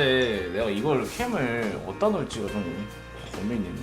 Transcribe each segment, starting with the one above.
근데 내가 이걸 캠을 어디다 놓을지가 좀 고민이네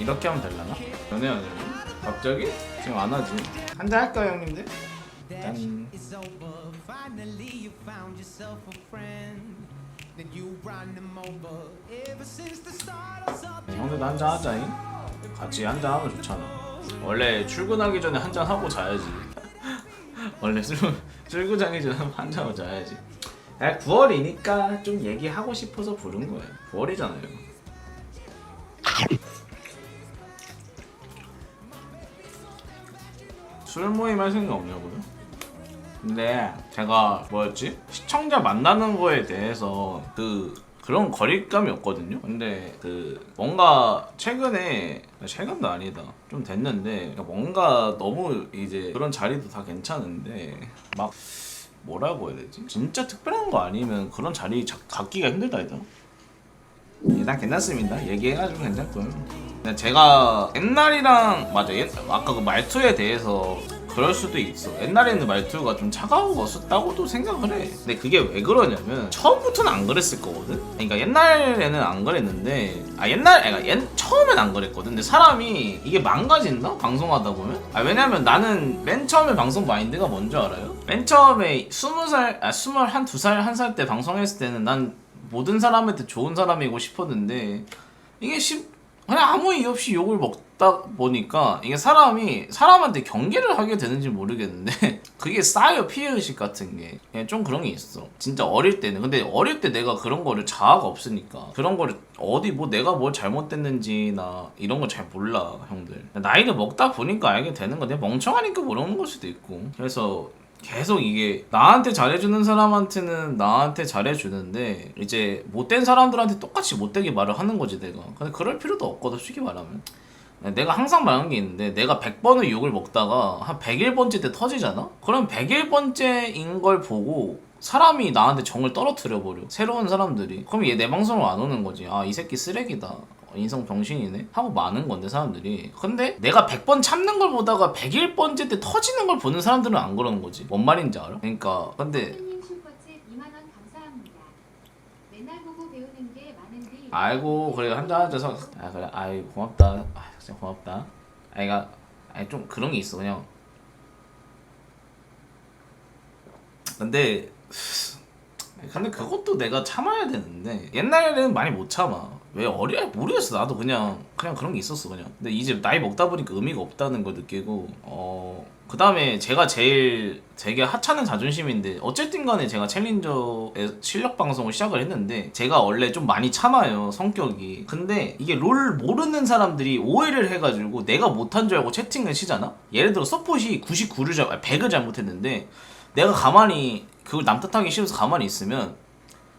이렇게 하면 되려나? 연애하는 갑자기? 지금 안 하지? 한잔 할까요 형님들? 짠 형들도 한잔 하자잉? 같이 한잔 하면 좋잖아. 원래 출근하기 전에 한잔 하고 자야지. 원래 출, 출근하기 전에 한잔 하고 자야지 아 9월이니까 좀 얘기하고 싶어서 부른 거예요 9월이잖아요 술 모임 할 생각 없냐고요? 근데 제가 뭐였지? 시청자 만나는 거에 대해서 그 그런 거리감이 없거든요. 근데 그 뭔가 최근에 최근도 아니다. 좀 됐는데 뭔가 너무 이제 그런 자리도 다 괜찮은데 막 뭐라고 해야 되지? 진짜 특별한 거 아니면 그런 자리 자, 갖기가 힘들다 이다. 일단 괜찮습니다. 얘기해가지고 괜찮고요. 제가 옛날이랑 맞아 옛, 아까 그 말투에 대해서 그럴 수도 있어. 옛날에는 말투가 좀 차가웠었다고도 생각을 해. 근데 그게 왜 그러냐면 처음부터는 안 그랬을 거거든. 그러니까 옛날에는 안 그랬는데 아 옛날 그러니까 옛 처음엔 안 그랬거든. 근데 사람이 이게 망가진다 방송하다 보면. 아 왜냐면 나는 맨 처음에 방송 마인드가 뭔지 알아요? 맨 처음에 스무 살 아 스물 한 두 살 한 살 때 방송했을 때는 난 모든 사람한테 좋은 사람이고 싶었는데 이게 시, 그냥 아무 이유 없이 욕을 먹 다 보니까 이게 사람이 사람한테 경계를 하게 되는지 모르겠는데 그게 쌓여 피해의식 같은 게 좀 그런 게 있어. 진짜 어릴 때는. 근데 어릴 때 내가 그런 거를 자아가 없으니까. 그런 거를 어디 뭐 내가 뭘 잘못됐는지나 이런 걸잘 몰라 형들. 나이를 먹다 보니까 알게 되는 거 내가 멍청하니까 모르는 걸 수도 있고. 그래서 계속 이게 나한테 잘해주는 사람한테는 나한테 잘해주는데 이제 못된 사람들한테 똑같이 못되게 말을 하는 거지 내가. 근데 그럴 필요도 없거든 쉽게 말하면 내가 항상 말하는 게 있는데 내가 100번을 욕을 먹다가 한 101번째 때 터지잖아? 그럼 101번째인 걸 보고 사람이 나한테 정을 떨어뜨려 버려. 새로운 사람들이. 그럼 얘 내 방송을 안 오는 거지. 아 이 새끼 쓰레기다. 인성 병신이네. 하고 많은 건데 사람들이. 근데 내가 100번 참는 걸 보다가 101번째 때 터지는 걸 보는 사람들은 안 그러는 거지. 뭔 말인지 알아? 그러니까 근데 님 슈퍼챗 2만 원 감사합니다. 맨날 보고 배우는 게 많은데 아이고 그래. 한잔 하자. 아 그래. 아이 고맙다. 아 진짜 고맙다. 아이가 아니 좀 그런 게 있어. 그냥. 근데 근데 그것도 내가 참아야 되는데 옛날에는 많이 못 참아 왜 어려 모르겠어. 나도 그냥 그냥 그런 게 있었어 그냥. 근데 이제 나이 먹다 보니까 의미가 없다는 걸 느끼고 어 그다음에 제가 제일 되게 하찮은 자존심인데 어쨌든 간에 제가 챌린저의 실력 방송을 시작을 했는데 제가 원래 좀 많이 참아요 성격이. 근데 이게 롤 모르는 사람들이 오해를 해가지고 내가 못한 줄 알고 채팅을 치잖아? 예를 들어 서폿이 99를 잘 100을 잘못했는데 내가 가만히 그걸 남 탓하기 싫어서 가만히 있으면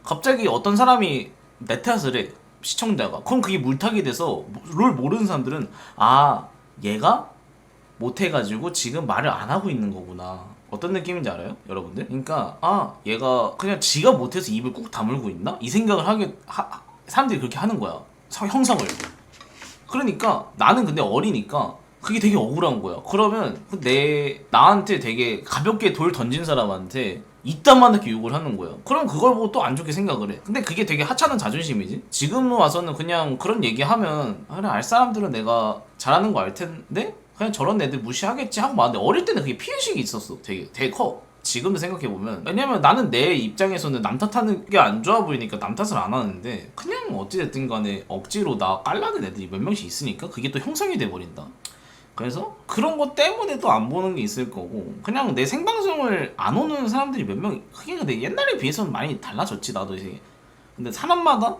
갑자기 어떤 사람이 내 탓을 해 시청자가. 그럼 그게 물타기 돼서 롤 모르는 사람들은 아 얘가 못해가지고 지금 말을 안 하고 있는 거구나. 어떤 느낌인지 알아요 여러분들? 그러니까 아 얘가 그냥 지가 못해서 입을 꾹 다물고 있나? 이 생각을 하게 하, 사람들이 그렇게 하는 거야. 성- 형성을. 그러니까 나는 근데 어리니까 그게 되게 억울한 거야. 그러면 그내 나한테 되게 가볍게 돌 던진 사람한테 이딴만하게 욕을 하는 거야. 그럼 그걸 보고 또 안 좋게 생각을 해. 근데 그게 되게 하찮은 자존심이지. 지금 와서는 그냥 그런 얘기하면 아, 그래 알 사람들은 내가 잘하는 거 알 텐데 그냥 저런 애들 무시하겠지 하고 마는데 어릴 때는 그게 피해식이 있었어. 되게 되게 커. 지금도 생각해 보면 왜냐면 나는 내 입장에서는 남 탓하는 게 안 좋아 보이니까 남 탓을 안 하는데 그냥 어찌됐든 간에 억지로 나 깔라는 애들이 몇 명씩 있으니까 그게 또 형성이 돼 버린다. 그래서 그런 것 때문에도 안 보는 게 있을 거고 그냥 내 생방송을 안 오는 사람들이 몇명 그게 근데 옛날에 비해서는 많이 달라졌지 나도 이제. 근데 사람마다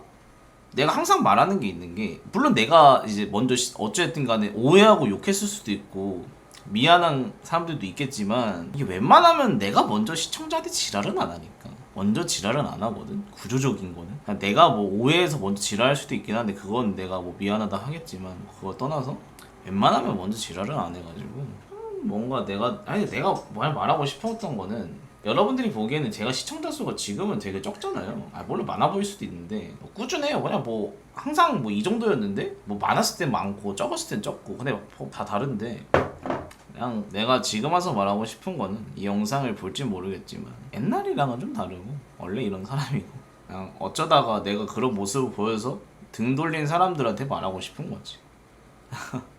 내가 항상 말하는 게 있는 게 물론 내가 이제 먼저 시- 어쨌든 간에 오해하고 욕했을 수도 있고 미안한 사람들도 있겠지만 이게 웬만하면 내가 먼저 시청자한테 지랄은 안 하니까. 먼저 지랄은 안 하거든 구조적인 거는. 내가 뭐 오해해서 먼저 지랄할 수도 있긴 한데 그건 내가 뭐 미안하다 하겠지만 그거 떠나서 웬만하면 먼저 지랄을 안 해가지고 음, 뭔가 내가 아니 내가 말 말하고 싶었던 거는 여러분들이 보기에는 제가 시청자 수가 지금은 되게 적잖아요. 아 물론 많아 보일 수도 있는데 뭐 꾸준해요. 그냥 뭐 항상 뭐 이 정도였는데 뭐 많았을 땐 많고 적었을 땐 적고 근데 뭐다 다른데 그냥 내가 지금 와서 말하고 싶은 거는 이 영상을 볼지 모르겠지만 옛날이랑은 좀 다르고 원래 이런 사람이고 그냥 어쩌다가 내가 그런 모습을 보여서 등 돌린 사람들한테 말하고 싶은 거지.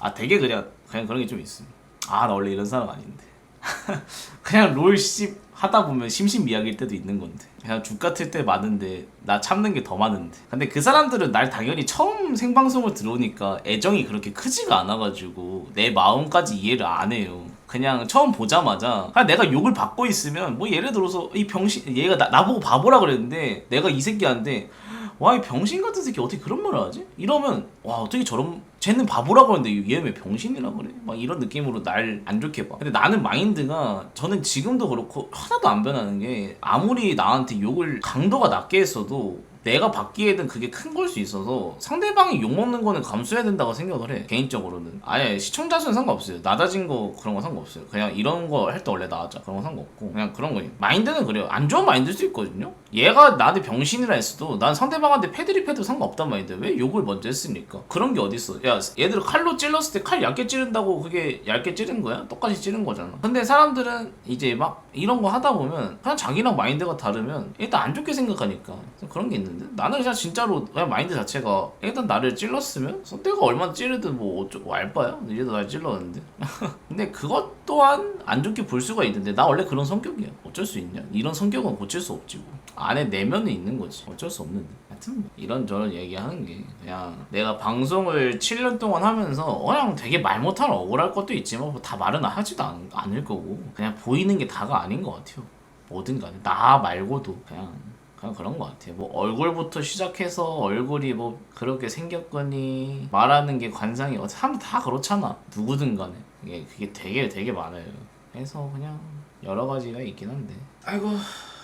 아 되게 그냥 그냥 그런 게 좀 있음. 아나 원래 이런 사람 아닌데. 그냥 롤씨 하다 보면 심심미약일 때도 있는 건데 그냥 죽 같을 때 많은데 나 참는 게 더 많은데 근데 그 사람들은 날 당연히 처음 생방송을 들어오니까 애정이 그렇게 크지가 않아가지고 내 마음까지 이해를 안 해요 그냥 처음 보자마자 그냥 내가 욕을 받고 있으면 뭐 예를 들어서 이 병신 얘가 나, 나보고 바보라 그랬는데 내가 이 새끼한테 와 이 병신 같은 새끼 어떻게 그런 말을 하지? 이러면 와 어떻게 저런 쟤는 바보라고 하는데 얘 왜 병신이라 그래? 막 이런 느낌으로 날 안 좋게 봐. 근데 나는 마인드가 저는 지금도 그렇고 하나도 안 변하는 게 아무리 나한테 욕을 강도가 낮게 했어도 내가 받기에는 그게 큰 걸 수 있어서 상대방이 욕먹는 거는 감수해야 된다고 생각을 해 개인적으로는. 아예 시청자 수는 상관없어요. 낮아진 거 그런 거 상관없어요. 그냥 이런 거 할 때 원래 나왔자 그런 거 상관없고. 그냥 그런 거예요 마인드는 그래요. 안 좋은 마인드일 수 있거든요. 얘가 나한테 병신이라 했어도 난 상대방한테 패드립 해도 상관없단 말인데 왜 욕을 먼저 했으니까? 그런 게 어딨어. 야 얘들 칼로 찔렀을 때 칼 얇게 찌른다고 그게 얇게 찌른 거야? 똑같이 찌른 거잖아. 근데 사람들은 이제 막 이런 거 하다 보면 그냥 자기랑 마인드가 다르면 일단 안 좋게 생각하니까 그런 게 있는 데 나는 그냥 진짜로 그냥 마인드 자체가 일단 나를 찔렀으면 내가 얼마나 찌르든 뭐 어쩌고 알바야? 이제도 날 찔렀는데. 근데 그것 또한 안 좋게 볼 수가 있는데 나 원래 그런 성격이야. 어쩔 수 있냐? 이런 성격은 고칠 수 없지 뭐. 안에 내면은 있는 거지. 어쩔 수 없는데. 하여튼 뭐 이런저런 얘기하는 게 그냥 내가 방송을 7년 동안 하면서 그냥 되게 말 못하면 억울할 것도 있지만 뭐 다 말은 하지도 않, 않을 거고 그냥 보이는 게 다가 아닌 것 같아요. 뭐든 간에. 나 말고도 그냥 그냥 그런 것 같아요. 뭐 얼굴부터 시작해서 얼굴이 뭐 그렇게 생겼거니 말하는 게 관상이 어 사람 다 그렇잖아. 누구든 간에 이게 그게 되게 되게 많아요. 그래서 그냥 여러 가지가 있긴 한데. 아이고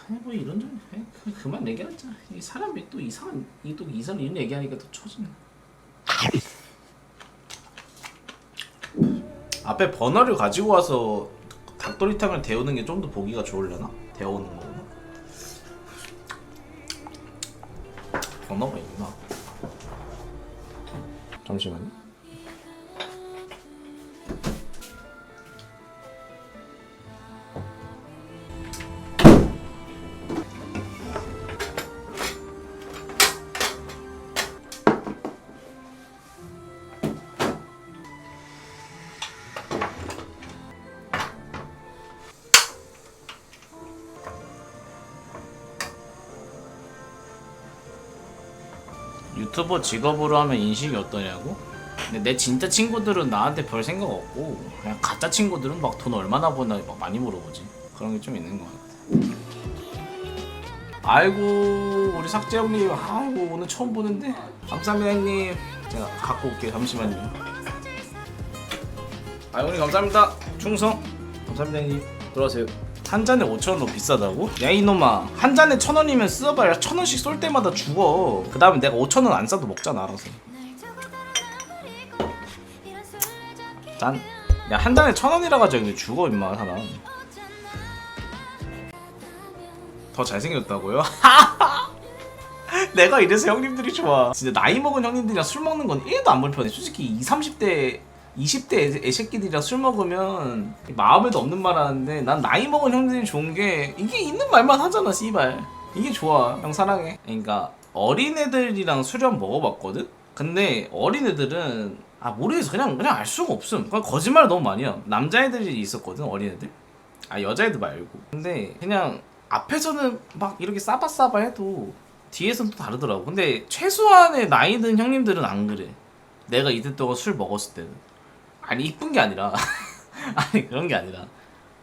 뭐 이런저런 그냥 그- 그만 얘기하자. 이 사람이 또 이상한 이또 이상 이런 얘기하니까 또 처지네. 앞에 버너를 가지고 와서 닭도리탕을 데우는 게 좀 더 보기가 좋으려나? 데우는 거. 번호가 있나? 잠시만요. 유튜버 직업으로 하면 인식이 어떠냐고? 근데 내 진짜 친구들은 나한테 별 생각 없고 그냥 가짜 친구들은 막 돈 얼마나 버나 막 많이 물어보지. 그런 게 좀 있는 것 같아. 아이고 우리 삭제 형님. 아이고 오늘 처음 보는데? 감사합니다 형님. 제가 갖고 올게요 잠시만요. 아 형님 감사합니다. 충성. 감사합니다 형님. 들어가세요 한 잔에 5천원 너무 비싸다고? 야 이놈아. 한 잔에 천 원이면 써봐야 천 원씩 쏠 때마다 죽어 그 다음에 내가 5천 원 안 싸도 먹잖아 알아서. 짠 야 한 잔에 천 원이라 가지고 죽어 임마 사람. 더 잘생겼다고요? 내가 이래서 형님들이 좋아. 진짜 나이 먹은 형님들이랑 술 먹는 건 1도 안 불편해. 솔직히 20, 30대 20대 애새끼들이랑 술 먹으면 마음에도 없는 말 하는데 난 나이 먹은 형들이 좋은 게 이게 있는 말만 하잖아 씨발. 이게 좋아. 형 사랑해. 그러니까 어린애들이랑 수련 먹어봤거든? 근데 어린애들은 아 모르겠어. 그냥 그냥 알 수가 없음. 거짓말 너무 많이 해 남자애들이 있었거든 어린애들. 아 여자애들 말고. 근데 그냥 앞에서는 막 이렇게 싸바싸바 해도 뒤에서는 또 다르더라고. 근데 최소한의 나이 든 형님들은 안 그래. 내가 이때 동안 술 먹었을 때는 아니 이쁜 게 아니라. 아니 그런 게 아니라.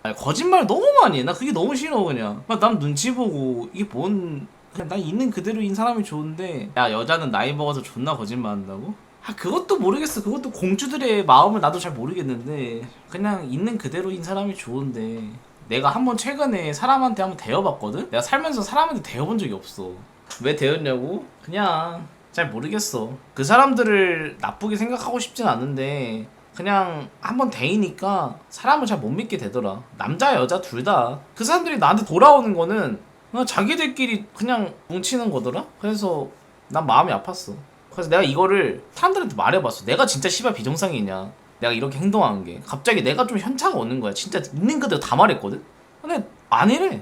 아니, 거짓말 너무 많이 해. 나 그게 너무 싫어 그냥. 막 남 눈치 보고 이게 뭔 그냥 난 있는 그대로인 사람이 좋은데. 야 여자는 나이 먹어서 존나 거짓말 한다고? 아 그것도 모르겠어. 그것도 공주들의 마음을 나도 잘 모르겠는데. 그냥 있는 그대로인 사람이 좋은데. 내가 한번 최근에 사람한테 한번 대여봤거든? 내가 살면서 사람한테 대여본 적이 없어. 왜 대였냐고? 그냥 잘 모르겠어. 그 사람들을 나쁘게 생각하고 싶진 않은데 그냥 한번 대이니까 사람을 잘 못 믿게 되더라. 남자 여자 둘 다. 그 사람들이 나한테 돌아오는 거는 그냥 자기들끼리 그냥 뭉치는 거더라? 그래서 난 마음이 아팠어. 그래서 내가 이거를 사람들한테 말해봤어. 내가 진짜 씨발 비정상이냐? 내가 이렇게 행동한 게. 갑자기 내가 좀 현차가 오는 거야. 진짜 있는 그대로 다 말했거든? 근데 아니래.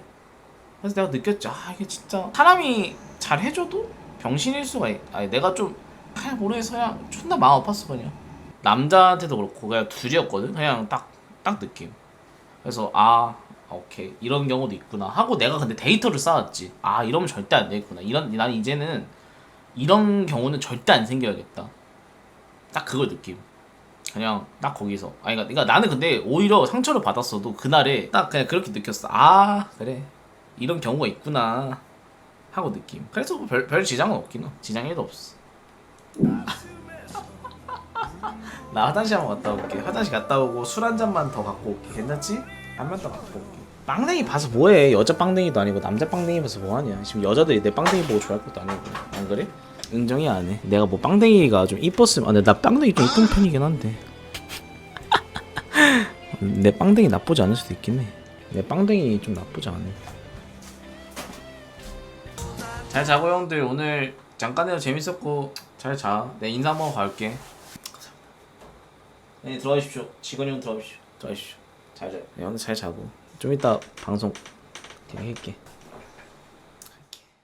그래서 내가 느꼈지. 아 이게 진짜 사람이 잘 해줘도 병신일 수가 있... 아니 내가 좀 그냥 모르겠어 그냥 존나 마음 아팠어 그냥 남자한테도 그렇고 그냥 둘이었거든? 그냥 딱 딱 느낌. 그래서 아 오케이. 이런 경우도 있구나. 하고 내가 근데 데이터를 쌓았지. 아 이러면 절대 안 되겠구나. 이런 난 이제는 이런 경우는 절대 안 생겨야겠다. 딱 그걸 느낌. 그냥 딱 거기서. 아니 그러니까, 그러니까 나는 근데 오히려 상처를 받았어도 그날에 딱 그냥 그렇게 느꼈어. 아 그래. 이런 경우가 있구나. 하고 느낌. 그래서 뭐 별, 별 지장은 없긴 해. 지장 1도 없어 나 화장실 한번 갔다 올게. 화장실 갔다 오고 술 한 잔만 더 갖고 올게. 괜찮지? 한 잔 더 갖고 올게. 빵댕이 봐서 뭐해? 여자 빵댕이도 아니고 남자 빵댕이 봐서 뭐하냐? 지금 여자들이 내 빵댕이 보고 좋아할 것도 아니고. 안 그래? 인정이 안 해. 내가 뭐 빵댕이가 좀 이뻤으면 아, 근데 나 빵댕이 좀 이쁜 편이긴 한데. 내 빵댕이 나쁘지 않을 수도 있긴 해 내 빵댕이 좀 나쁘지 않아. 잘 자고 형들. 오늘 잠깐이라도 재밌었고 잘 자 내 인사 한번 갈게 네 들어가십시오. 직원이 형 들어가십시오. 들어가십시오. 잘 자요. 네 오늘 잘 자고. 좀 이따 방송 할게